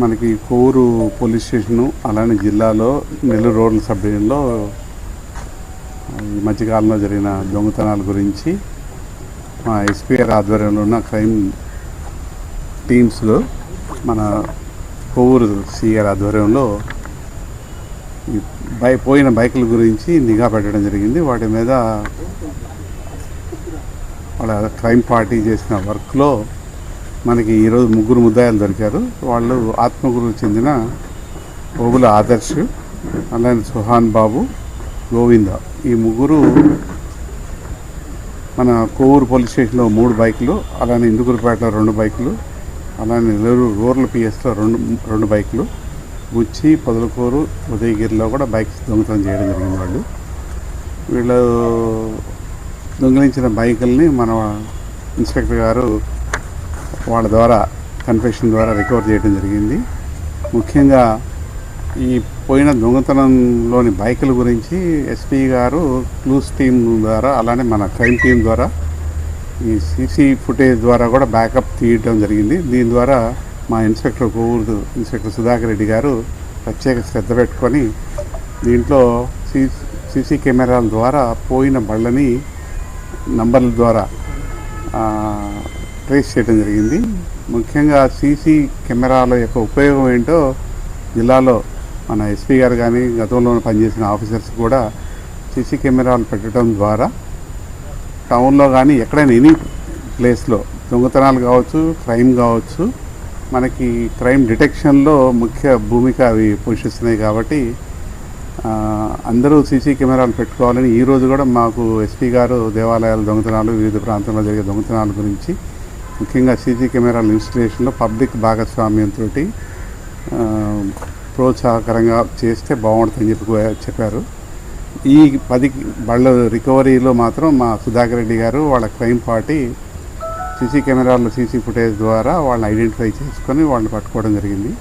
మనకి కోరు police station అలానే జిల్లాలో నెల్లూరు రోడ్ల సబ్ డివిజన్లో ఈ మధ్యకాలంలో జరిగిన దొంగతనాల గురించి మా ఎస్పీఆర్ ఆధ్వర్యంలో ఉన్న క్రైమ్ టీమ్స్లో మన కొవ్వూరు సిఆర్ ఆధ్వర్యంలో ఈ బై పోయిన బైకుల గురించి నిఘా పెట్టడం జరిగింది. వాటి మీద వాళ్ళ క్రైమ్ పార్టీ చేసిన వర్క్లో మనకి ఈరోజు ముగ్గురు ముద్దాయిలు దొరికారు. వాళ్ళు ఆత్మగురుకు చెందిన ఓబుల ఆదర్శ్ అలానే సుహాన్ బాబు గోవింద. ఈ ముగ్గురు మన కోవూరు పోలీస్ స్టేషన్లో మూడు బైకులు అలానే ఇందుకూరుపేటలో రెండు బైకులు అలానే నెల్లూరు రూరల్ పిఎస్లో రెండు రెండు బైకులు. గుచ్చి పొదలకూరు ఉదయగిరిలో కూడా బైక్స్ దొంగతనం చేయడం జరిగింది వాళ్ళు. వీళ్ళు దొంగిలించిన బైకుల్ని మన ఇన్స్పెక్టర్ గారు వాళ్ళ ద్వారా కన్ఫెషన్ ద్వారా రికవర్ చేయడం జరిగింది. ముఖ్యంగా ఈ పోయిన దొంగతనంలోని బైకుల గురించి ఎస్పీ గారు క్లూస్ టీం ద్వారా అలానే మన క్రైమ్ టీం ద్వారా ఈ సీసీ ఫుటేజ్ ద్వారా కూడా బ్యాకప్ తీయడం జరిగింది. దీని ద్వారా మా ఇన్స్పెక్టర్ కోవూరు ఇన్స్పెక్టర్ సుధాకర్ రెడ్డి గారు ప్రత్యేక శ్రద్ధ పెట్టుకొని దీంట్లో సీసీ కెమెరాల ద్వారా పోయిన బళ్ళని నంబర్ల ద్వారా ట్రేస్ చేయడం జరిగింది. ముఖ్యంగా సీసీ కెమెరాల యొక్క ఉపయోగం ఏంటో జిల్లాలో మన ఎస్పీ గారు కానీ గతంలో పనిచేసిన ఆఫీసర్స్ కూడా సీసీ కెమెరాలు పెట్టడం ద్వారా టౌన్లో కానీ ఎక్కడైనా ఎనీ ప్లేస్లో దొంగతనాలు కావచ్చు క్రైమ్ కావచ్చు మనకి క్రైమ్ డిటెక్షన్లో ముఖ్య భూమిక అవి పోషిస్తున్నాయి కాబట్టి అందరూ సీసీ కెమెరాలు పెట్టుకోవాలని ఈ రోజు కూడా మాకు ఎస్పీ గారు దేవాలయాల దొంగతనాలు వివిధ ప్రాంతంలో జరిగే దొంగతనాల గురించి ముఖ్యంగా సీసీ కెమెరాల ఇన్స్టలేషన్లో పబ్లిక్ భాగస్వామ్యంతో ప్రోత్సాహకరంగా చేస్తే బాగుంటుందని చెప్పి చెప్పారు. ఈ పది బళ్ళ రికవరీలో మాత్రం మా సుధాకర్ రెడ్డి గారు వాళ్ళ క్రైమ్ పార్టీ సీసీ కెమెరాల సీసీ ఫుటేజ్ ద్వారా వాళ్ళని ఐడెంటిఫై చేసుకొని వాళ్ళని పట్టుకోవడం జరిగింది.